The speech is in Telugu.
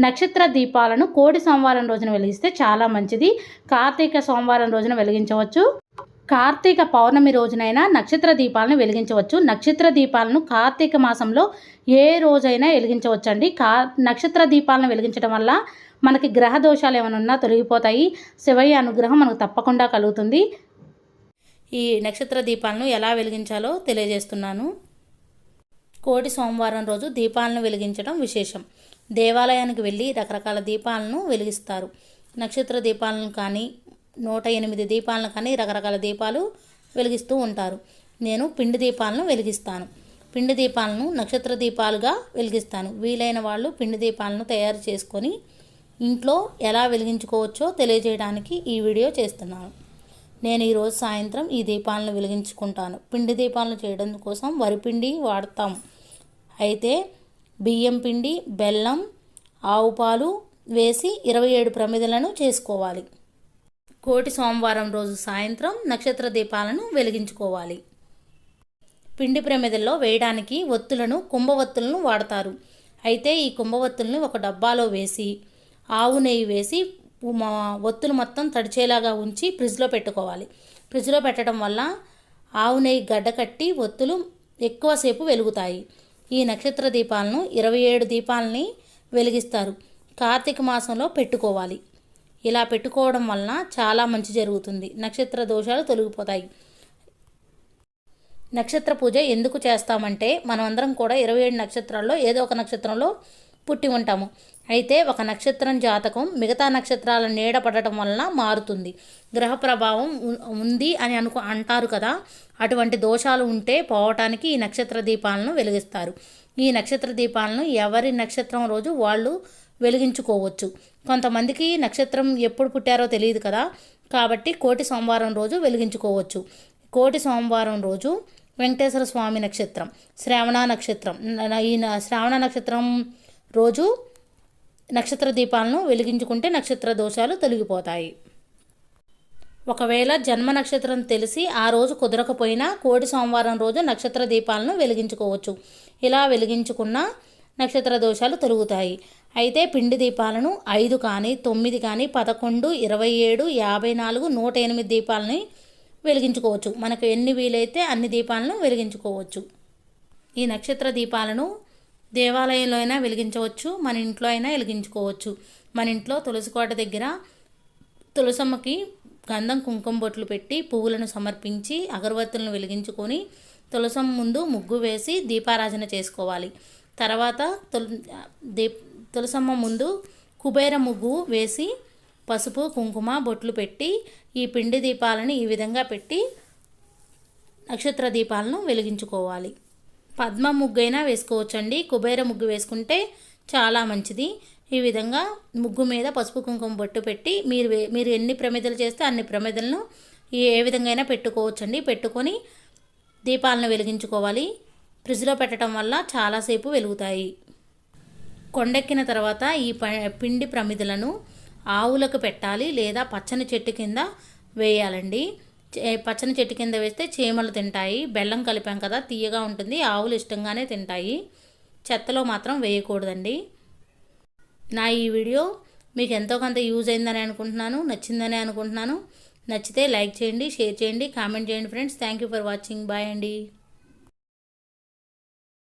నక్షత్ర దీపాలను కోడి సోమవారం రోజున వెలిగిస్తే చాలా మంచిది. కార్తీక సోమవారం రోజున వెలిగించవచ్చు. కార్తీక పౌర్ణమి రోజునైనా నక్షత్ర దీపాలను వెలిగించవచ్చు. నక్షత్ర దీపాలను కార్తీక మాసంలో ఏ రోజైనా వెలిగించవచ్చు అండి కా నక్షత్ర దీపాలను వెలిగించడం వల్ల మనకి గ్రహ దోషాలు ఏమైనా ఉన్నా తొలగిపోతాయి. శివయ్య అనుగ్రహం మనకు తప్పకుండా కలుగుతుంది. ఈ నక్షత్ర దీపాలను ఎలా వెలిగించాలో తెలియజేస్తున్నాను. కోటి సోమవారం రోజు దీపాలను వెలిగించడం విశేషం. దేవాలయానికి వెళ్ళి రకరకాల దీపాలను వెలిగిస్తారు. నక్షత్ర దీపాలను కానీ నూట ఎనిమిది దీపాలను కానీ రకరకాల దీపాలు వెలిగిస్తూ ఉంటారు. నేను పిండి దీపాలను వెలిగిస్తాను. పిండి దీపాలను నక్షత్ర దీపాలుగా వెలిగిస్తాను. వీలైన వాళ్ళు పిండి దీపాలను తయారు చేసుకొని ఇంట్లో ఎలా వెలిగించుకోవచ్చో తెలియజేయడానికి ఈ వీడియో చేస్తున్నాను. నేను ఈరోజు సాయంత్రం ఈ దీపాలను వెలిగించుకుంటాను. పిండి దీపాలను చేయడం కోసం వరిపిండి వాడతాం. అయితే బియ్యం పిండి బెల్లం ఆవు పాలు వేసి ఇరవై ఏడు ప్రమిదలను చేసుకోవాలి. కోటి సోమవారం రోజు సాయంత్రం నక్షత్ర దీపాలను వెలిగించుకోవాలి. పిండి ప్రమిదల్లో వేయడానికి ఒత్తులను కుంభవత్తులను వాడతారు. అయితే ఈ కుంభవత్తులను ఒక డబ్బాలో వేసి ఆవు నెయ్యి వేసి మా ఒత్తులు మొత్తం తడిచేలాగా ఉంచి ఫ్రిడ్జ్లో పెట్టుకోవాలి. ఫ్రిడ్జ్లో పెట్టడం వల్ల ఆవు నెయ్యి గడ్డ కట్టి ఒత్తులు ఎక్కువసేపు వెలుగుతాయి. ఈ నక్షత్ర దీపాలను ఇరవై ఏడు దీపాలని వెలిగిస్తారు. కార్తీక మాసంలో పెట్టుకోవాలి. ఇలా పెట్టుకోవడం వలన చాలా మంచి జరుగుతుంది. నక్షత్ర దోషాలు తొలగిపోతాయి. నక్షత్ర పూజ ఎందుకు చేస్తామంటే మనం అందరం కూడా ఇరవై ఏడు నక్షత్రాల్లో ఏదో ఒక నక్షత్రంలో పుట్టి ఉంటాము. అయితే ఒక నక్షత్రం జాతకం మిగతా నక్షత్రాల నీడ పడటం వలన మారుతుంది. గ్రహ ప్రభావం ఉంది అని అనుకు అంటారు కదా. అటువంటి దోషాలు ఉంటే పోవటానికి ఈ నక్షత్ర దీపాలను వెలిగిస్తారు. ఈ నక్షత్ర దీపాలను ఎవరి నక్షత్రం రోజు వాళ్ళు వెలిగించుకోవచ్చు. కొంతమందికి నక్షత్రం ఎప్పుడు పుట్టారో తెలియదు కదా. కాబట్టి కోటి సోమవారం రోజు వెలిగించుకోవచ్చు. కోటి సోమవారం రోజు వెంకటేశ్వర స్వామి నక్షత్రం శ్రావణ నక్షత్రం ఈ న- శ్రావణ నక్షత్రం రోజు నక్షత్ర దీపాలను వెలిగించుకుంటే నక్షత్ర దోషాలు తొలగిపోతాయి. ఒకవేళ జన్మ నక్షత్రం తెలిసి ఆ రోజు కుదరకపోయినా కోడి సోమవారం రోజు నక్షత్ర దీపాలను వెలిగించుకోవచ్చు. ఇలా వెలిగించుకున్న నక్షత్ర దోషాలు తొలుగుతాయి. అయితే పిండి దీపాలను ఐదు కానీ తొమ్మిది కానీ పదకొండు ఇరవై ఏడు యాభై నాలుగు నూట ఎనిమిది దీపాలని వెలిగించుకోవచ్చు. మనకు ఎన్ని వీలైతే అన్ని దీపాలను వెలిగించుకోవచ్చు. ఈ నక్షత్ర దీపాలను దేవాలయంలో అయినా వెలిగించవచ్చు మన ఇంట్లో అయినా వెలిగించుకోవచ్చు. మన ఇంట్లో తులసి కోట దగ్గర తులసమ్మకి గంధం కుంకుమ బొట్లు పెట్టి పువ్వులను సమర్పించి అగరబత్తులను వెలిగించుకొని తులసం ముందు ముగ్గు వేసి దీపారాధన చేసుకోవాలి. తర్వాత తుల దీప్ తులసమ్మ ముందు కుబేర ముగ్గు వేసి పసుపు కుంకుమ బొట్లు పెట్టి ఈ పిండి దీపాలను ఈ విధంగా పెట్టి నక్షత్ర దీపాలను వెలిగించుకోవాలి. పద్మ ముగ్గు అయినా వేసుకోవచ్చండి. కుబేర ముగ్గు వేసుకుంటే చాలా మంచిది. ఈ విధంగా ముగ్గు మీద పసుపు కుంకుమ బొట్టు పెట్టి మీరు మీరు ఎన్ని ప్రమిదలు చేస్తే అన్ని ప్రమిదలను ఏ విధంగా అయినా పెట్టుకోవచ్చండి. పెట్టుకొని దీపాలను వెలిగించుకోవాలి. ఫ్రిడ్జ్లో పెట్టడం వల్ల చాలాసేపు వెలుగుతాయి. కొండెక్కిన తర్వాత ఈ ప- పిండి ప్రమిదలను ఆవులకు పెట్టాలి లేదా పచ్చని చెట్టు కింద వేయాలండి. పచ్చని చెట్టు కింద వేస్తే చీమలు తింటాయి. బెల్లం కలిపాం కదా తీయగా ఉంటుంది. ఆవులు ఇష్టంగానే తింటాయి. చెత్తలో మాత్రం వేయకూడదండి. నా ఈ వీడియో మీకు ఎంతో కొంత యూజ్ అయిందని అనుకుంటున్నాను నచ్చిందని అనుకుంటున్నాను. నచ్చితే లైక్ చేయండి షేర్ చేయండి కామెంట్ చేయండి friends. Thank you for watching. Bye అండి.